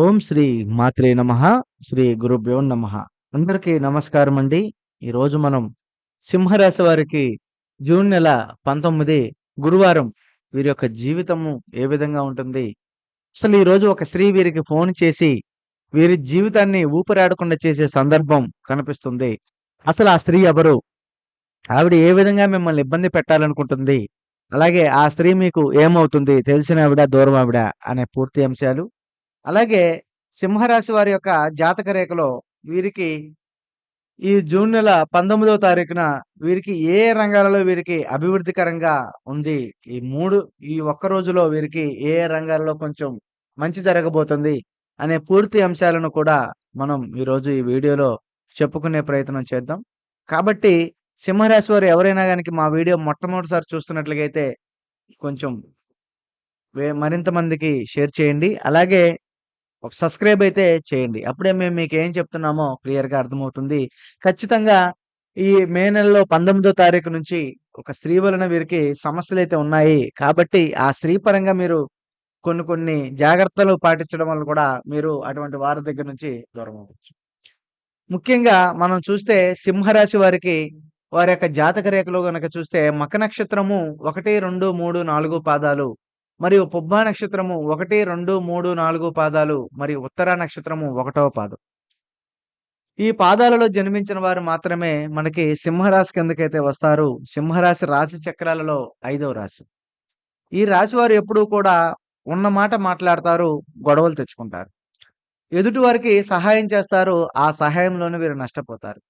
ఓం శ్రీ మాత్రే నమ శ్రీ గురుభ్యో నమ. అందరికీ నమస్కారం అండి. ఈరోజు మనం సింహరాశి వారికి జూన్ నెల పంతొమ్మిది గురువారం వీరి యొక్క జీవితము ఏ విధంగా ఉంటుంది? అసలు ఈరోజు ఒక స్త్రీ వీరికి ఫోన్ చేసి వీరి జీవితాన్ని ఊపిరాడకుండా చేసే సందర్భం కనిపిస్తుంది. అసలు ఆ స్త్రీ ఎవరు? ఆవిడ ఏ విధంగా మిమ్మల్ని ఇబ్బంది పెట్టాలనుకుంటుంది? అలాగే ఆ స్త్రీ మీకు ఏమవుతుంది? తెలిసిన ఆవిడ దూరం ఆవిడ అనే పూర్తి అంశాలు అలాగే సింహరాశి వారి యొక్క జాతక రేఖలో వీరికి ఈ జూన్ నెల పంతొమ్మిదవ తారీఖున వీరికి ఏ రంగాలలో వీరికి అభివృద్ధికరంగా ఉంది? ఈ మూడు ఈ ఒక్క రోజులో వీరికి ఏ రంగాలలో కొంచెం మంచి జరగబోతుంది అనే పూర్తి అంశాలను కూడా మనం ఈరోజు ఈ వీడియోలో చెప్పుకునే ప్రయత్నం చేద్దాం. కాబట్టి సింహరాశి వారు ఎవరైనా కనుక మా వీడియో మొట్టమొదటిసారి చూస్తున్నట్లయితే కొంచెం మరింత మందికి షేర్ చేయండి. అలాగే ఒక సబ్స్క్రైబ్ అయితే చేయండి. అప్పుడే మేము మీకు ఏం చెప్తున్నామో క్లియర్గా అర్థమవుతుంది. ఖచ్చితంగా ఈ మే నెలలో పంతొమ్మిదో తారీఖు నుంచి ఒక స్త్రీ వలన వీరికి సమస్యలు అయితే ఉన్నాయి. కాబట్టి ఆ స్త్రీ పరంగా మీరు కొన్ని కొన్ని జాగ్రత్తలు పాటించడం వల్ల కూడా మీరు అటువంటి వారి దగ్గర నుంచి దూరం అవ్వచ్చు. ముఖ్యంగా మనం చూస్తే సింహరాశి వారికి వారి యొక్క జాతక రేఖలో కనుక చూస్తే మక నక్షత్రము ఒకటి రెండు మూడు నాలుగు పాదాలు మరియు పుబ్బా నక్షత్రము ఒకటి రెండు మూడు నాలుగు పాదాలు మరియు ఉత్తర నక్షత్రము ఒకటవ పాదం. ఈ పాదాలలో జన్మించిన వారు మాత్రమే మనకి సింహరాశి కిందకైతే వస్తారు. సింహరాశి రాశి చక్రాలలో ఐదవ రాశి. ఈ రాశి వారు ఎప్పుడూ కూడా ఉన్న మాట మాట్లాడతారు గొడవలు తెచ్చుకుంటారు. ఎదుటి వారికి సహాయం చేస్తారు ఆ సహాయంలోనే వీరు నష్టపోతారు.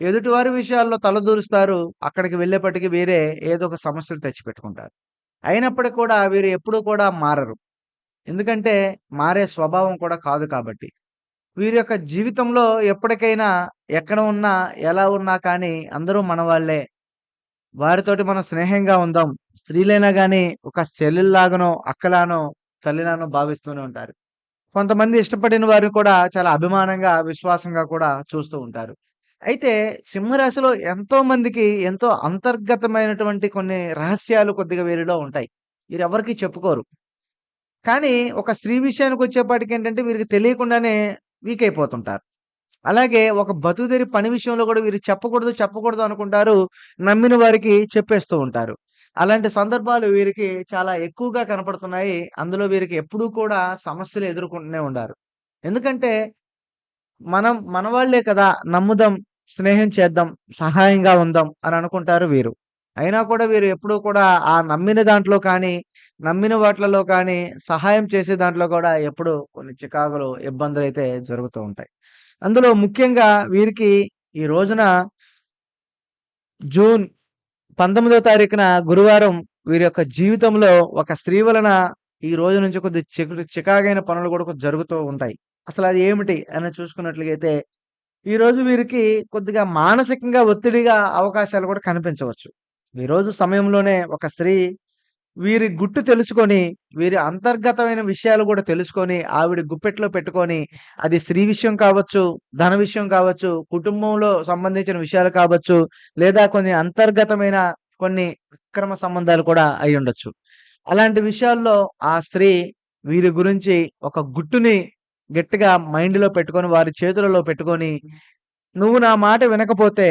ఎదుటివారి విషయాల్లో తలదూరుస్తారు అక్కడికి వెళ్ళేపటికి వీరే ఏదో ఒక సమస్యలు తెచ్చిపెట్టుకుంటారు. అయినప్పటికీ కూడా వీరు ఎప్పుడూ కూడా మారరు. ఎందుకంటే మారే స్వభావం కూడా కాదు కాబట్టి. వీరి యొక్క జీవితంలో ఎప్పటికైనా ఎక్కడ ఉన్నా ఎలా ఉన్నా కానీ అందరూ మన వాళ్ళే వారితోటి మనం స్నేహంగా ఉందాం. స్త్రీలైనా కానీ ఒక చెల్లెల్లాగానో అక్కలానో తల్లిలానో భావిస్తూనే ఉంటారు. కొంతమంది ఇష్టపడిన వారిని కూడా చాలా అభిమానంగా విశ్వాసంగా కూడా చూస్తూ ఉంటారు. అయితే సింహరాశిలో ఎంతో మందికి ఎంతో అంతర్గతమైనటువంటి కొన్ని రహస్యాలు కొద్దిగా వీరిలో ఉంటాయి. వీరు ఎవరికి చెప్పుకోరు. కానీ ఒక స్త్రీ విషయానికి వచ్చేపాటికి ఏంటంటే వీరికి తెలియకుండానే వీక్ అయిపోతుంటారు. అలాగే ఒక బతుదేరి పని విషయంలో కూడా వీరు చెప్పకూడదు చెప్పకూడదు అనుకుంటారు నమ్మిన వారికి చెప్పేస్తూ ఉంటారు. అలాంటి సందర్భాలు వీరికి చాలా ఎక్కువగా కనపడుతున్నాయి. అందులో వీరికి ఎప్పుడూ కూడా సమస్యలు ఎదుర్కొంటూనే ఉండారు. ఎందుకంటే మనం మనవాళ్ళే కదా నమ్ముదాం స్నేహం చేద్దాం సహాయంగా ఉందాం అని అనుకుంటారు వీరు. అయినా కూడా వీరు ఎప్పుడూ కూడా ఆ నమ్మిన దాంట్లో కానీ నమ్మిన వాటిలలో కానీ సహాయం చేసే దాంట్లో కూడా ఎప్పుడు కొన్ని చికాకులు ఇబ్బందులు అయితే జరుగుతూ ఉంటాయి. అందులో ముఖ్యంగా వీరికి ఈ రోజున జూన్ పంతొమ్మిదో తారీఖున గురువారం వీరి యొక్క జీవితంలో ఒక స్త్రీ వలన ఈ రోజు నుంచి కొద్ది చికు చికాగైన పనులు కూడా జరుగుతూ ఉంటాయి. అసలు అది ఏమిటి అని చూసుకున్నట్లయితే ఈరోజు వీరికి కొద్దిగా మానసికంగా ఒత్తిడిగా అవకాశాలు కూడా కనిపించవచ్చు. ఈరోజు సమయంలోనే ఒక స్త్రీ వీరి గుట్టు తెలుసుకొని వీరి అంతర్గతమైన విషయాలు కూడా తెలుసుకొని ఆవిడ గుప్పెట్లో పెట్టుకొని అది స్త్రీ విషయం కావచ్చు ధన విషయం కావచ్చు కుటుంబంలో సంబంధించిన విషయాలు కావచ్చు లేదా కొన్ని అంతర్గతమైన కొన్ని అక్రమ సంబంధాలు కూడా అయి ఉండొచ్చు అలాంటి విషయాల్లో ఆ స్త్రీ వీరి గురించి ఒక గుట్టుని గట్టిగా మైండ్లో పెట్టుకొని వారి చేతులలో పెట్టుకొని నువ్వు నా మాట వినకపోతే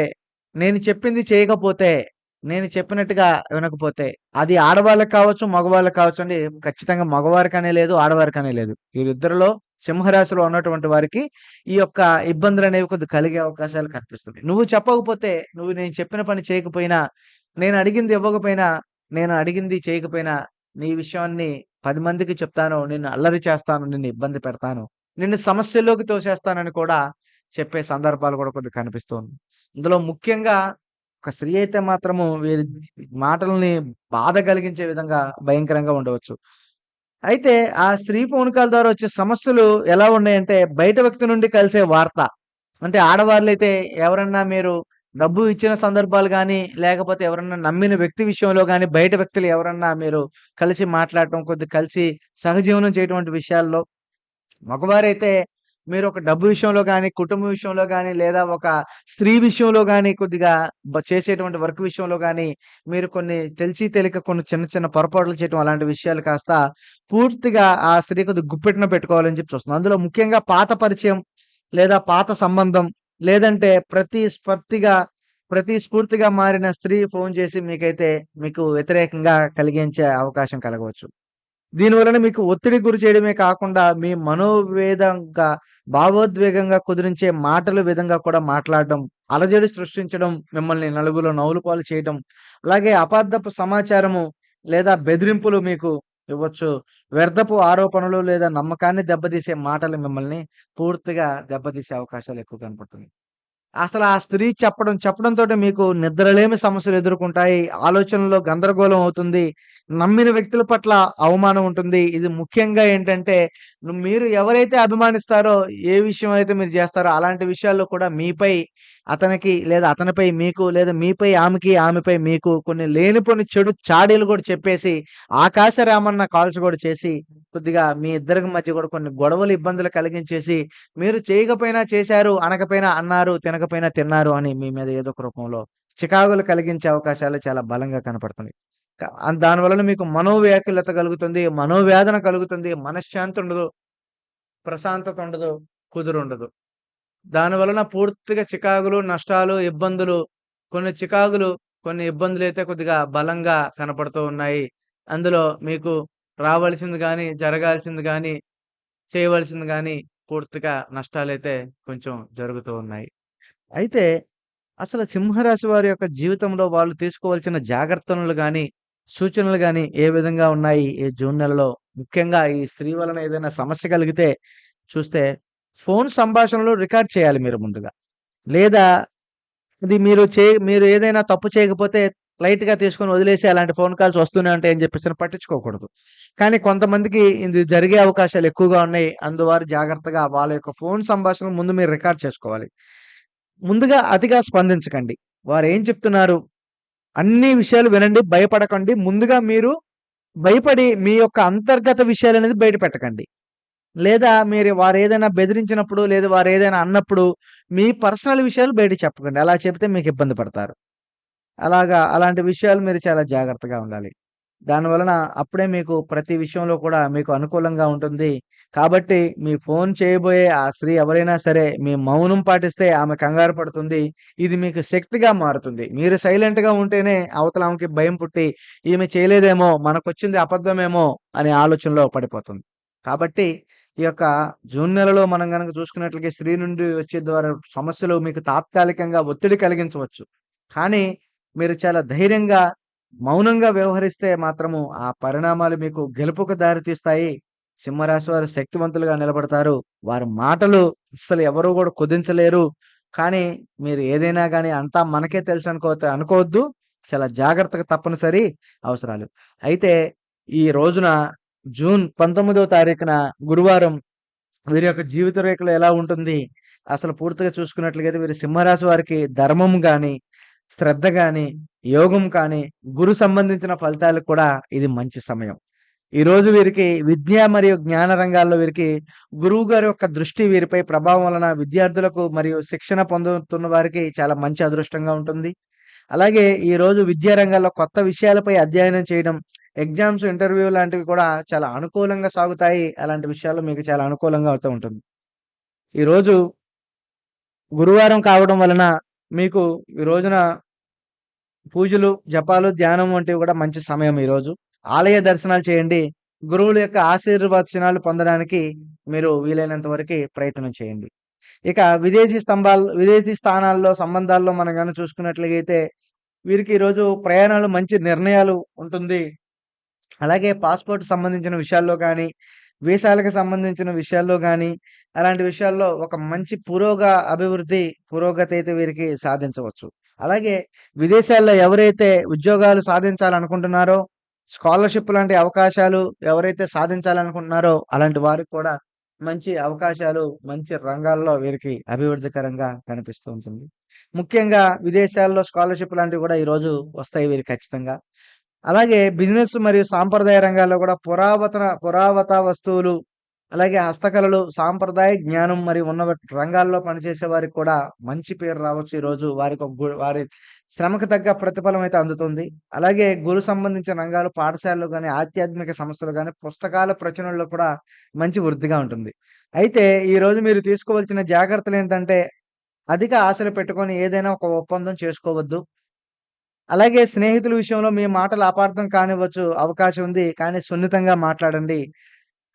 నేను చెప్పింది చేయకపోతే నేను చెప్పినట్టుగా వినకపోతే అది ఆడవాళ్ళకి కావచ్చు మగవాళ్ళకి కావచ్చు అండి ఖచ్చితంగా మగవారికనే లేదు ఆడవారికనే లేదు. వీరిద్దరిలో సింహరాశిలో ఉన్నటువంటి వారికి ఈ యొక్క ఇబ్బందులు అనేవి కొద్ది కలిగే అవకాశాలు కనిపిస్తుంది నువ్వు చెప్పకపోతే నువ్వు నేను చెప్పిన పని చేయకపోయినా నేను అడిగింది ఇవ్వకపోయినా నేను అడిగింది చేయకపోయినా నీ విషయాన్ని పది మందికి చెప్తాను నిన్ను అల్లరి చేస్తాను నిన్ను ఇబ్బంది పెడతాను నిన్ను సమస్యల్లోకి తోసేస్తానని కూడా చెప్పే సందర్భాలు కూడా కొద్దిగా కనిపిస్తుంది ఇందులో ముఖ్యంగా ఒక స్త్రీ అయితే మాత్రము వీరి మాటల్ని బాధ కలిగించే విధంగా భయంకరంగా ఉండవచ్చు. అయితే ఆ స్త్రీ ఫోన్ కాల్ ద్వారా వచ్చే సమస్యలు ఎలా ఉన్నాయంటే బయట వ్యక్తి నుండి కలిసే వార్త. అంటే ఆడవాళ్ళు అయితే ఎవరన్నా మీరు డబ్బు ఇచ్చిన సందర్భాలు కానీ లేకపోతే ఎవరన్నా నమ్మిన వ్యక్తి విషయంలో కానీ బయట వ్యక్తులు ఎవరన్నా మీరు కలిసి మాట్లాడటం కొద్ది కలిసి సహజీవనం చేయటువంటి విషయాల్లో మగవారైతే మీరు ఒక డబ్బు విషయంలో కానీ కుటుంబ విషయంలో కానీ లేదా ఒక స్త్రీ విషయంలో కానీ కొద్దిగా చేసేటువంటి వర్క్ విషయంలో కానీ మీరు కొన్ని తెలిసి తెలియక కొన్ని చిన్న చిన్న పొరపాట్లు చేయటం అలాంటి విషయాలు కాస్త పూర్తిగా ఆ స్త్రీ కొద్దిగా గుప్పెట్టున పెట్టుకోవాలని చెప్పి చూస్తున్నాను. అందులో ముఖ్యంగా పాత పరిచయం లేదా పాత సంబంధం లేదంటే ప్రతి స్ఫూర్తిగా ప్రతి స్ఫూర్తిగా మారిన స్త్రీ ఫోన్ చేసి మీకైతే మీకు వ్యతిరేకంగా కలిగించే అవకాశం కలగవచ్చు. దీనివలన మీకు ఒత్తిడికి గురి చేయడమే కాకుండా మీ మనోవేదంగా, భావోద్వేగంగా కుదిరించే మాటల విధంగా కూడా మాట్లాడడం, అలజడి సృష్టించడం, మిమ్మల్ని నలుగులో నవ్వుల పాలు అలాగే అపార్థపు సమాచారము లేదా బెదిరింపులు మీకు ఇవ్వచ్చు. వ్యర్థపు ఆరోపణలు లేదా నమ్మకాన్ని దెబ్బతీసే మాటలు మిమ్మల్ని పూర్తిగా దెబ్బతీసే అవకాశాలు ఎక్కువ కనపడుతుంది అసలు ఆ స్త్రీ చెప్పడం చెప్పడంతో మీకు నిద్రలేమి సమస్యలు ఎదుర్కొంటాయి. ఆలోచనలో గందరగోళం అవుతుంది. నమ్మిన వ్యక్తుల పట్ల అవమానం ఉంటుంది. ఇది ముఖ్యంగా ఏంటంటే మీరు ఎవరైతే అభిమానిస్తారో, ఏ విషయం అయితే మీరు చేస్తారో అలాంటి విషయాల్లో కూడా మీపై అతనికి లేదా అతనిపై మీకు లేదా మీపై ఆమెకి, ఆమెపై మీకు కొన్ని లేనిపోని చెడు చాడీలు కూడా చెప్పేసి ఆకాశ రామన్న కాల్స్ కూడా చేసి కొద్దిగా మీ ఇద్దరికి మధ్య కూడా కొన్ని గొడవలు, ఇబ్బందులు కలిగించేసి మీరు చేయకపోయినా చేశారు, అనకపోయినా అన్నారు, తినకపోయినా తిన్నారు అని మీ మీద ఏదో ఒక రూపంలో చికాకులు కలిగించే అవకాశాలు చాలా బలంగా కనపడుతుంది దానివల్ల మీకు మనోవ్యాకులత కలుగుతుంది. మనోవేదన కలుగుతుంది. మనశ్శాంతి ఉండదు. ప్రశాంతత ఉండదు. కుదురుండదు. దానివలన పూర్తిగా చికాకులు, నష్టాలు, ఇబ్బందులు కొన్ని చికాకులు, కొన్ని ఇబ్బందులు అయితే కొద్దిగా బలంగా కనపడుతూ ఉన్నాయి. అందులో మీకు రావాల్సింది కానీ జరగాల్సింది కానీ చేయవలసింది కానీ పూర్తిగా నష్టాలైతే కొంచెం జరుగుతూ ఉన్నాయి. అయితే అసలు సింహరాశి వారి యొక్క జీవితంలో వాళ్ళు తీసుకోవాల్సిన జాగ్రత్తలు కానీ సూచనలు కానీ ఏ విధంగా ఉన్నాయి ఈ జూన్ నెలలో? ముఖ్యంగా ఈ స్త్రీ వలన ఏదైనా సమస్య కలిగితే చూస్తే ఫోన్ సంభాషణలు రికార్డ్ చేయాలి మీరు ముందుగా. లేదా ఇది మీరు చే మీరు ఏదైనా తప్పు చేయకపోతే లైట్‌గా తీసుకొని వదిలేసి అలాంటి ఫోన్ కాల్స్ వస్తూనే ఉంటాయని చెప్పేసి పట్టించుకోకూడదు. కానీ కొంతమందికి ఇది జరిగే అవకాశాలు ఎక్కువగా ఉన్నాయి. అందువారు జాగ్రత్తగా వాళ్ళ యొక్క ఫోన్ సంభాషణలు ముందు మీరు రికార్డ్ చేసుకోవాలి. ముందుగా అతిగా స్పందించకండి. వారు ఏం చెప్తున్నారు? అన్ని విషయాలు వినండి. భయపడకండి. ముందుగా మీరు భయపడి మీ యొక్క అంతర్గత విషయాలనేది బయట పెట్టకండి. లేదా మీరు వారు ఏదైనా బెదిరించినప్పుడు, లేదా వారు ఏదైనా అన్నప్పుడు మీ పర్సనల్ విషయాలు బయట చెప్పకండి. అలా చెప్తే మీకు ఇబ్బంది పడతారు. అలాగా అలాంటి విషయాలు మీరు చాలా జాగ్రత్తగా ఉండాలి. దానివలన అప్పుడే మీకు ప్రతి విషయంలో కూడా మీకు అనుకూలంగా ఉంటుంది. కాబట్టి మీ ఫోన్ చేయబోయే ఆ స్త్రీ ఎవరైనా సరే మీ మౌనం పాటిస్తే ఆమె కంగారు పడుతుంది. ఇది మీకు శక్తిగా మారుతుంది. మీరు సైలెంట్‌గా ఉంటేనే అవతల ఆమెకి భయం పుట్టి ఈమె చేయలేదేమో, మనకొచ్చింది అబద్ధమేమో అనే ఆలోచనలో పడిపోతుంది. కాబట్టి ఈ యొక్క జూన్ నెలలో మనం కనుక చూసుకున్నట్లయితే స్త్రీ నుండి వచ్చే ద్వారా సమస్యలు మీకు తాత్కాలికంగా ఒత్తిడి కలిగించవచ్చు. కానీ మీరు చాలా ధైర్యంగా, మౌనంగా వ్యవహరిస్తే మాత్రము ఆ పరిణామాలు మీకు గెలుపుకు దారితీస్తాయి. సింహరాశి వారు శక్తివంతులుగా నిలబడతారు. వారి మాటలు అస్సలు ఎవరు కూడా కుదించలేరు. కానీ మీరు ఏదైనా కానీ అంతా మనకే తెలుసు అనుకో అనుకోవద్దు. చాలా జాగ్రత్తగా తప్పనిసరి అవసరాలు. అయితే ఈ రోజున జూన్ 19వ తారీఖున గురువారం వీరి యొక్క జీవిత రేఖలో ఎలా ఉంటుంది? అసలు పూర్తిగా చూసుకున్నట్లయితే వీరి సింహరాశి వారికి ధర్మం కానీ శ్రద్ధ కానీ యోగం కానీ, గురు సంబంధించిన ఫలితాలకు కూడా ఇది మంచి సమయం. ఈరోజు వీరికి విద్య మరియు జ్ఞాన రంగాల్లో వీరికి గురువు గారి యొక్క దృష్టి వీరిపై ప్రభావం వలన విద్యార్థులకు మరియు శిక్షణ పొందుతున్న వారికి చాలా మంచి అదృష్టంగా ఉంటుంది. అలాగే ఈరోజు విద్యా రంగాల్లో కొత్త విషయాలపై అధ్యయనం చేయడం, ఎగ్జామ్స్, ఇంటర్వ్యూ లాంటివి కూడా చాలా అనుకూలంగా సాగుతాయి. అలాంటి విషయాలు మీకు చాలా అనుకూలంగా అవుతూ ఉంటుంది. ఈరోజు గురువారం కావడం వలన మీకు ఈ రోజున పూజలు, జపాలు, ధ్యానం వంటివి కూడా మంచి సమయం ఈరోజు. ఆలయ దర్శనాలు చేయండి. గురువుల యొక్క ఆశీర్వచనాలు పొందడానికి మీరు వీలైనంత వరకు ప్రయత్నం చేయండి. ఇక విదేశీ స్తంభాలు విదేశీ స్థానాల్లో సంబంధాల్లో మనం గనక చూసుకున్నట్లయితే వీరికి ఈరోజు ప్రయాణాలు మంచి నిర్ణయాలు ఉంటుంది. అలాగే పాస్‌పోర్ట్ సంబంధించిన విషయాల్లో కానీ వీసాలకు సంబంధించిన విషయాల్లో కానీ అలాంటి విషయాల్లో ఒక మంచి పురోగ అభివృద్ధి, పురోగతి అయితే వీరికి సాధించవచ్చు. అలాగే విదేశాల్లో ఎవరైతే ఉద్యోగాలు సాధించాలనుకుంటున్నారో, స్కాలర్‌షిప్ లాంటి అవకాశాలు ఎవరైతే సాధించాలనుకుంటున్నారో అలాంటి వారికి కూడా మంచి అవకాశాలు, మంచి రంగాల్లో వీరికి అభివృద్ధికరంగా కనిపిస్తూ ఉంటుంది. ముఖ్యంగా విదేశాల్లో స్కాలర్‌షిప్ లాంటివి కూడా ఈరోజు వస్తాయి వీరికి ఖచ్చితంగా. అలాగే బిజినెస్ మరియు సాంప్రదాయ రంగాల్లో కూడా పురావతన పురావత వస్తువులు అలాగే హస్తకళలు, సాంప్రదాయ జ్ఞానం మరియు ఉన్న రంగాల్లో పనిచేసే వారికి కూడా మంచి పేరు రావచ్చు ఈరోజు. వారికి ఒక గు వారి శ్రమకు తగ్గ ప్రతిఫలం అయితే అందుతుంది. అలాగే గురు సంబంధించిన రంగాలు పాఠశాలలు కానీ ఆధ్యాత్మిక సంస్థలు కానీ పుస్తకాల ప్రచురణలో కూడా మంచి వృద్ధిగా ఉంటుంది. అయితే ఈరోజు మీరు తీసుకోవాల్సిన జాగ్రత్తలు ఏంటంటే అధిక ఆశలు పెట్టుకొని ఏదైనా ఒక ఒప్పందం చేసుకోవద్దు. అలాగే స్నేహితుల విషయంలో మీ మాటలు అపార్థం కానివ్వచ్చు, అవకాశం ఉంది. కానీ సున్నితంగా మాట్లాడండి.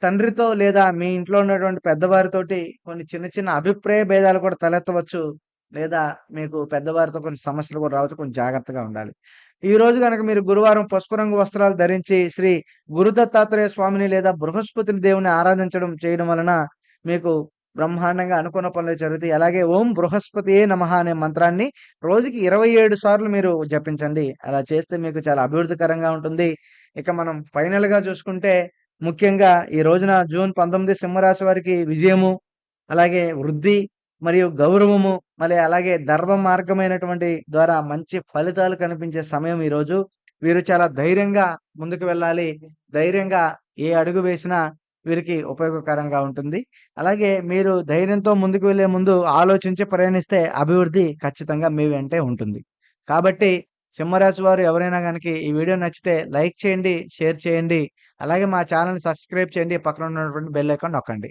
తండ్రితో లేదా మీ ఇంట్లో ఉన్నటువంటి పెద్దవారితోటి కొన్ని చిన్న చిన్న అభిప్రాయ భేదాలు కూడా తలెత్తవచ్చు. లేదా మీకు పెద్దవారితో కొన్ని సమస్యలు కూడా రావచ్చు. కొంచెం జాగ్రత్తగా ఉండాలి. ఈ రోజు కనుక మీరు గురువారం పసుపు రంగు వస్త్రాలు ధరించి శ్రీ గురుదత్తాత్రేయ స్వామిని లేదా బృహస్పతిని దేవుని ఆరాధించడం చేయడం వలన మీకు బ్రహ్మాండంగా అనుకున్న పనులు జరుగుతాయి. అలాగే ఓం బృహస్పతి నమ అనే మంత్రాన్ని రోజుకి 27 సార్లు మీరు జపించండి. అలా చేస్తే మీకు చాలా అభివృద్ధికరంగా ఉంటుంది. ఇక మనం ఫైనల్‌గా చూసుకుంటే ముఖ్యంగా ఈ రోజున జూన్ 19 సింహరాశి వారికి విజయము, అలాగే వృద్ధి మరియు గౌరవము, మళ్ళీ అలాగే ధర్మ మార్గమైనటువంటి ద్వారా మంచి ఫలితాలు కనిపించే సమయం ఈరోజు. వీరు చాలా ధైర్యంగా ముందుకు వెళ్ళాలి. ధైర్యంగా ఏ అడుగు వేసినా వీరికి ఉపయోగకరంగా ఉంటుంది. అలాగే మీరు ధైర్యంతో ముందుకు వెళ్ళే ముందు ఆలోచించి ప్రయాణిస్తే అభివృద్ధి ఖచ్చితంగా మీ వెంటే ఉంటుంది. కాబట్టి సింహరాశి వారు ఎవరైనా కనుక ఈ వీడియో నచ్చితే లైక్ చేయండి, షేర్ చేయండి. అలాగే మా ఛానెల్‌ని సబ్స్క్రైబ్ చేయండి. పక్కన ఉన్నటువంటి బెల్ ఐకాన్ నొక్కండి.